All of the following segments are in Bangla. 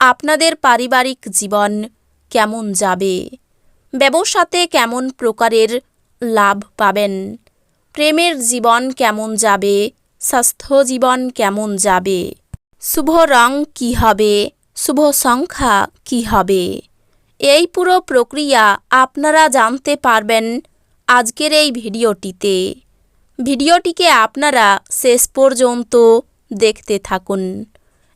আপনাদের পারিবারিক জীবন কেমন যাবে? ব্যবসাতে কেমন প্রকারের লাভ পাবেন? প্রেমের জীবন কেমন যাবে? স্বাস্থ্য জীবন কেমন যাবে? শুভ রং কি হবে? শুভ সংখ্যা কি হবে? এই পুরো প্রক্রিয়া আপনারা জানতে পারবেন আজকের এই ভিডিওটিতে। ভিডিওটিকে আপনারা শেষ পর্যন্ত দেখতে থাকুন।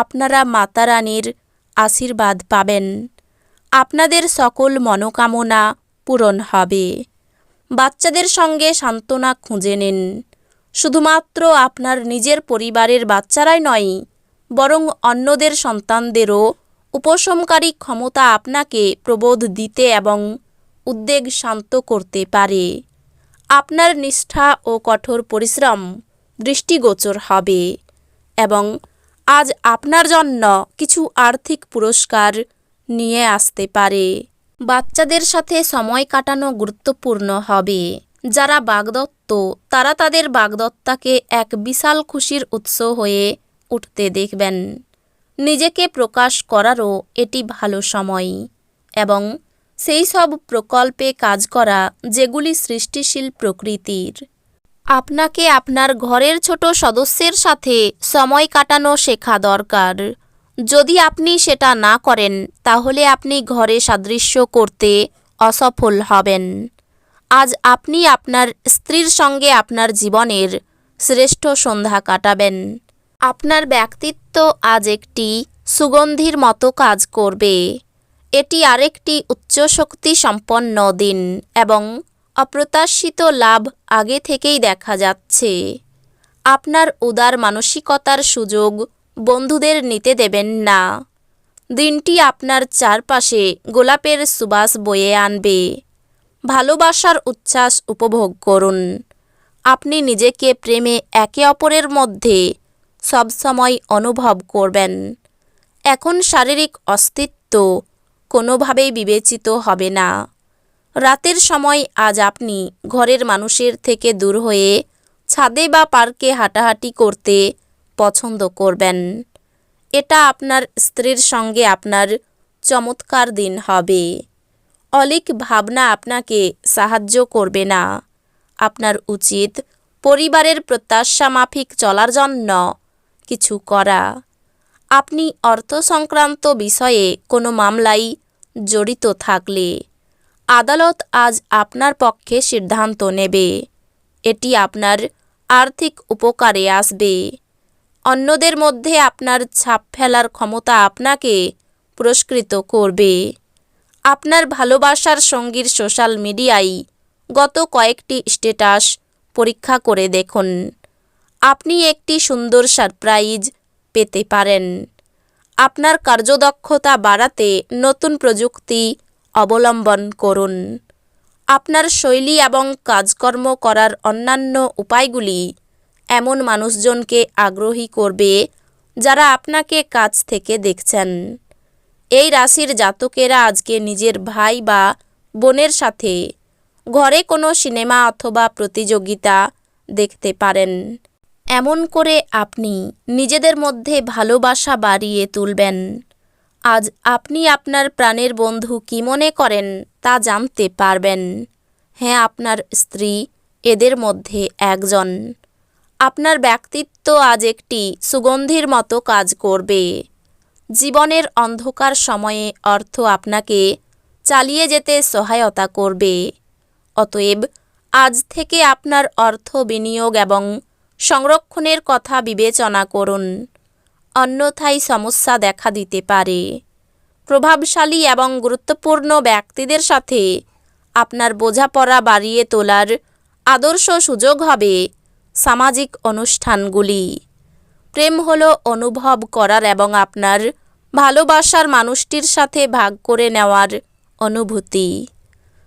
আপনারা মাতারানীর আশীর্বাদ পাবেন। আপনাদের সকল মনোকামনা পূরণ হবে। বাচ্চাদের সঙ্গে সান্ত্বনা খুঁজে নিন। শুধুমাত্র আপনার নিজের পরিবারের বাচ্চারাই নয়, বরং অন্যদের সন্তানদেরও উপশমকারী ক্ষমতা আপনাকে প্রবোধ দিতে এবং উদ্বেগ শান্ত করতে পারে। আপনার নিষ্ঠা ও কঠোর পরিশ্রম দৃষ্টিগোচর হবে এবং আজ আপনার জন্য কিছু আর্থিক পুরস্কার নিয়ে আসতে পারে। বাচ্চাদের সাথে সময় কাটানো গুরুত্বপূর্ণ হবে। যারা বাগদত্ত, তারা তাদের বাগদত্তাকে এক বিশাল খুশির উৎস হয়ে উঠতে দেখবেন। নিজেকে প্রকাশ করারও এটি ভালো সময়। এবং সেই সব প্রকল্পে কাজ করা যেগুলি সৃষ্টিশীল প্রকৃতির আপনাকে আপনার ঘরের ছোট সদস্যের সাথে সময় কাটানো শেখা দরকার। যদি আপনি সেটা না করেন, তাহলে আপনি ঘরে সাদৃশ্য করতে অসফল হবেন। আজ আপনি আপনার স্ত্রীর সঙ্গে আপনার জীবনের শ্রেষ্ঠ সন্ধ্যা কাটাবেন। আপনার ব্যক্তিত্ব আজ একটি সুগন্ধির মতো কাজ করবে। এটি আরেকটি উচ্চ শক্তি সম্পন্ন দিন এবং অপ্রত্যাশিত লাভ আগে থেকেই দেখা যাচ্ছে। আপনার উদার মানসিকতার সুযোগ বন্ধুদের নিতে দেবেন না। দিনটি আপনার চারপাশে গোলাপের সুবাস বয়ে আনবে। ভালোবাসার উচ্ছ্বাস উপভোগ করুন। আপনি নিজেকে প্রেমে একে অপরের মধ্যে সবসময় অনুভব করবেন। এখন শারীরিক অস্তিত্ব কোনোভাবেই বিবেচিত হবে না। রাতের সময় আজ আপনি ঘরের মানুষের থেকে দূর হয়ে ছাদে বা পার্কে হাঁটাহাঁটি করতে পছন্দ করবেন। এটা আপনার স্ত্রীর সঙ্গে আপনার চমৎকার দিন হবে। অলিক ভাবনা আপনাকে সাহায্য করবে না। আপনার উচিত পরিবারের প্রত্যাশা মাফিক চলার জন্য কিছু করা। আপনি অর্থ সংক্রান্ত বিষয়ে কোনো মামলায় জড়িত থাকলে আদালত আজ আপনার পক্ষে সিদ্ধান্ত নেবে। এটি আপনার আর্থিক উপকারে আসবে। অন্যদের মধ্যে আপনার ছাপ ফেলার ক্ষমতা আপনাকে পুরস্কৃত করবে। আপনার ভালোবাসার সঙ্গীর সোশ্যাল মিডিয়ায় গত কয়েকটি স্ট্যাটাস পরীক্ষা করে দেখুন। আপনি একটি সুন্দর সারপ্রাইজ পেতে পারেন। আপনার কার্যদক্ষতা বাড়াতে নতুন প্রযুক্তি অবলম্বন করুন। আপনার শৈলী এবং কাজকর্ম করার অন্যান্য উপায়গুলি এমন মানুষজনকে আগ্রহী করবে যারা আপনাকে কাছ থেকে দেখছেন। এই রাশির জাতকেরা আজকে নিজের ভাই বা বোনের সাথে ঘরে কোনো সিনেমা অথবা প্রতিযোগিতা দেখতে পারেন। এমন করে আপনি নিজেদের মধ্যে ভালোবাসা বাড়িয়ে তুলবেন। আজ আপনি আপনার প্রাণের বন্ধু কি মনে করেন তা জানতে পারবেন। হ্যাঁ আপনার স্ত্রী, এদের মধ্যে একজন। আপনার ব্যক্তিত্ব আজ একটি সুগন্ধির মতো কাজ করবে। জীবনের অন্ধকার সময়ে অর্থ আপনাকে চালিয়ে যেতে সহায়তা করবে। অতএব আজ থেকে আপনার অর্থ বিনিয়োগ এবং সংরক্ষণের কথা বিবেচনা করুন। অন্যথায় সমস্যা দেখা দিতে পারে। প্রভাবশালী এবং গুরুত্বপূর্ণ ব্যক্তিদের সাথে আপনার বোঝাপড়া বাড়িয়ে তোলার আদর্শ সুযোগ হবে সামাজিক অনুষ্ঠানগুলি। প্রেম হল অনুভব করার এবং আপনার ভালোবাসার মানুষটির সাথে ভাগ করে নেওয়ার অনুভূতি।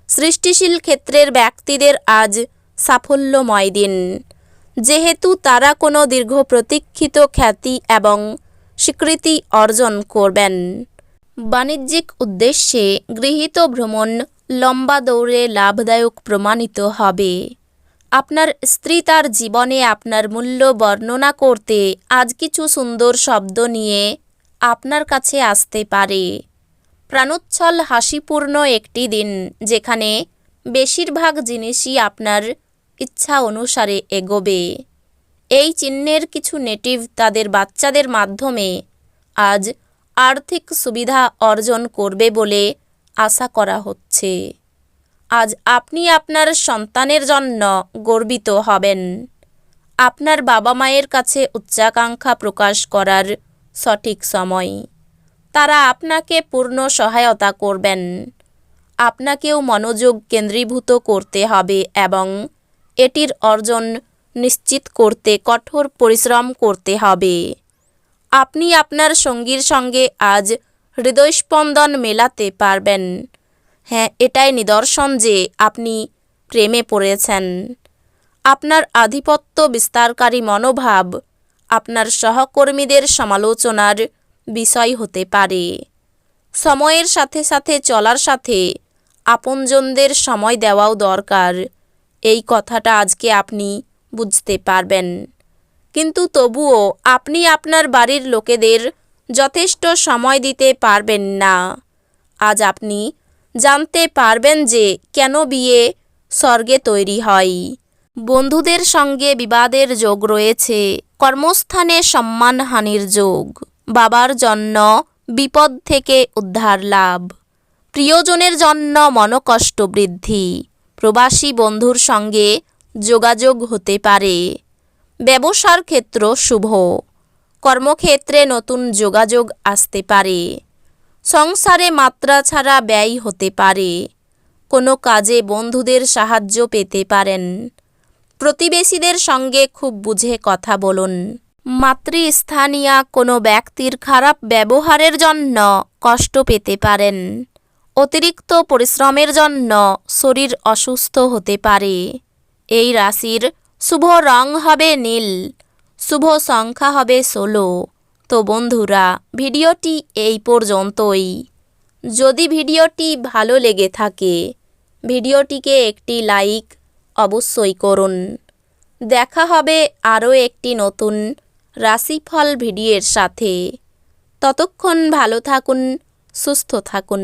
সৃষ্টিশীল ক্ষেত্রের ব্যক্তিদের আজ সাফল্যময় দিন। যেহেতু তারা কোনো দীর্ঘ প্রতীক্ষিত খ্যাতি এবং স্বীকৃতি অর্জন করবেন। বাণিজ্যিক উদ্দেশ্যে গৃহীত ভ্রমণ লম্বা দৌড়ে লাভদায়ক প্রমাণিত হবে। আপনার স্ত্রী তার জীবনে আপনার মূল্য বর্ণনা করতে আজ কিছু সুন্দর শব্দ নিয়ে আপনার কাছে আসতে পারে। প্রাণোচ্ছল হাসিপূর্ণ একটি দিন, যেখানে বেশিরভাগ জিনিসই আপনার ইচ্ছা অনুসারে এগোবে। এই চিহ্নের কিছু নেটিভ তাদের বাচ্চাদের মাধ্যমে আজ আর্থিক সুবিধা অর্জন করবে বলে আশা করা হচ্ছে। আজ আপনি আপনার সন্তানের জন্য গর্বিত হবেন। আপনার বাবা মায়ের কাছে উচ্চাকাঙ্ক্ষা প্রকাশ করার সঠিক সময়। তারা আপনাকে পূর্ণ সহায়তা করবেন। আপনাকেও মনোযোগ কেন্দ্রীভূত করতে হবে এবং এটির অর্জন নিশ্চিত করতে, কঠোর পরিশ্রম করতে হবে। আপনি আপনার সঙ্গীর সঙ্গে আজ হৃদয়স্পন্দন মেলাতে পারবেন। হ্যাঁ এটাই নিদর্শন যে আপনি প্রেমে পড়েছেন। আপনার আধিপত্য বিস্তারকারী মনোভাব আপনার সহকর্মীদের সমালোচনার বিষয় হতে পারে। সময়ের সাথে সাথে চলার সাথে আপনজনদের সময় দেওয়াও দরকার। এই কথাটা আজকে আপনি বুঝতে পারবেন। কিন্তু তবুও আপনি আপনার বাড়ির লোকেদের যথেষ্ট সময় দিতে পারবেন না। আজ আপনি জানতে পারবেন যে কেন বিয়ে স্বর্গে তৈরি হয়। বন্ধুদের সঙ্গে বিবাদের যোগ রয়েছে, কর্মস্থানে সম্মানহানির যোগ, বাবার জন্য বিপদ থেকে উদ্ধার লাভ, প্রিয়জনের জন্য মনকষ্ট বৃদ্ধি প্রবাসী বন্ধুর সঙ্গে যোগাযোগ হতে পারে। ব্যবসার ক্ষেত্র শুভ। কর্মক্ষেত্রে নতুন যোগাযোগ আসতে পারে। সংসারে মাত্রা ছাড়া ব্যয় হতে পারে। কোনো কাজে বন্ধুদের সাহায্য পেতে পারেন। প্রতিবেশীদের সঙ্গে খুব বুঝে কথা বলুন। মাতৃস্থানীয় কোনো ব্যক্তির খারাপ ব্যবহারের জন্য কষ্ট পেতে পারেন। অতিরিক্ত পরিশ্রমের জন্য শরীর অসুস্থ হতে পারে। এই রাশির শুভ রং হবে নীল, শুভ সংখ্যা হবে ষোলো। তো বন্ধুরা, ভিডিওটি এই পর্যন্তই। যদি ভিডিওটি ভালো লেগে থাকে, ভিডিওটিকে একটি লাইক অবশ্যই করুন। দেখা হবে আরও একটি নতুন রাশিফল ভিডিওর সাথে। ততক্ষণ ভালো থাকুন, সুস্থ থাকুন।